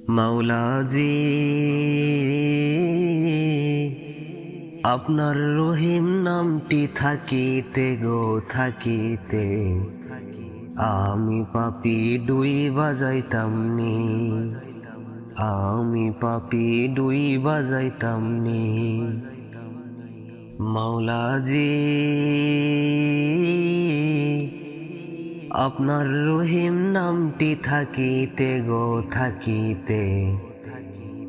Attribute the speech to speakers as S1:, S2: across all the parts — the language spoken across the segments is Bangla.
S1: মাওলাজি, আপনার রহিম নামটি থাকিতে গো, থাকিতে। আমি পাপি ডুই বাজাইতাম নি। আমি পাপি ডুই বাজাইতাম নি। মাওলাজি আপনার রহিম নামটি থাকিতে গো, থাকিতে।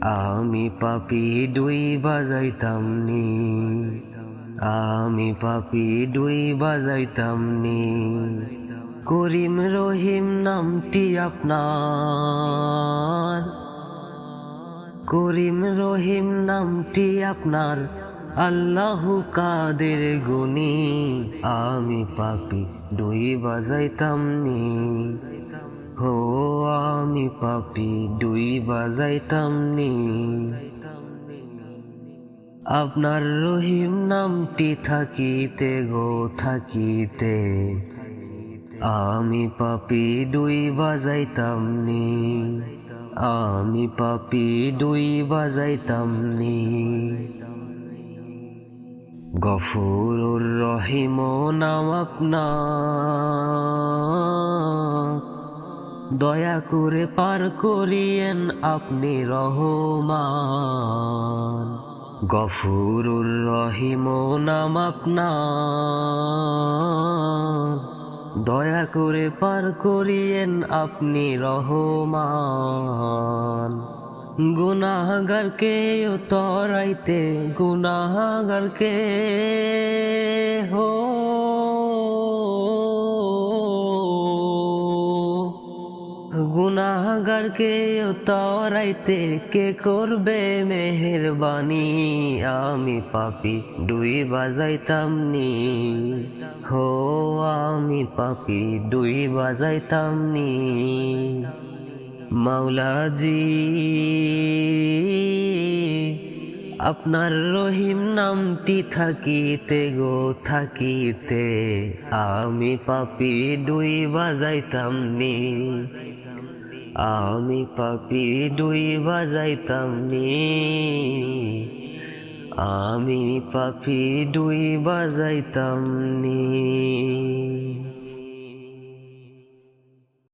S1: আমি পাপি দুই বাজাইতাম নি। আমি পাপি দুই বাজাইতাম নি। করিম রহিম নামটি আপনার। করিম রহিম নামটি আপনার। আল্লাহ কাদের গুনি আমি পাপি, দুই বাজাইতাম নি। হো, আমি পাপি, দুই বাজাইতাম নি। আপনার রহিম নামটি থাকিতে গো, থাকিতে। আমি পাপি, দুই বাজাইতাম নি। আমি পাপি, দুই বাজাইতাম নি। গফুরুর রহিম নাম আপনার। দয়া করে পার করিয়েন আপনি রহমান। গফুরুর রহিম নাম আপনার। দয়া করে পার করিয়েন আপনি রহমান। গুনাহগারকে তরাইতে, গুনাহগারকে হো। গুনাহগারকে তরাইতে কে করবে মেহেরবানি? আমি পাপি, দুই বাজাইতাম নি হো, আমি পাপি, দুই বাজাইতাম নি মাওলাজি, আপনার রহিম নামটি থাকিতে গো, থাকিতে। আমি পাপি দুই বাজাইতাম নি। আমি পাপি দুই বাজাইতাম নি। আমি পাপি দুই বাজাইতাম নি।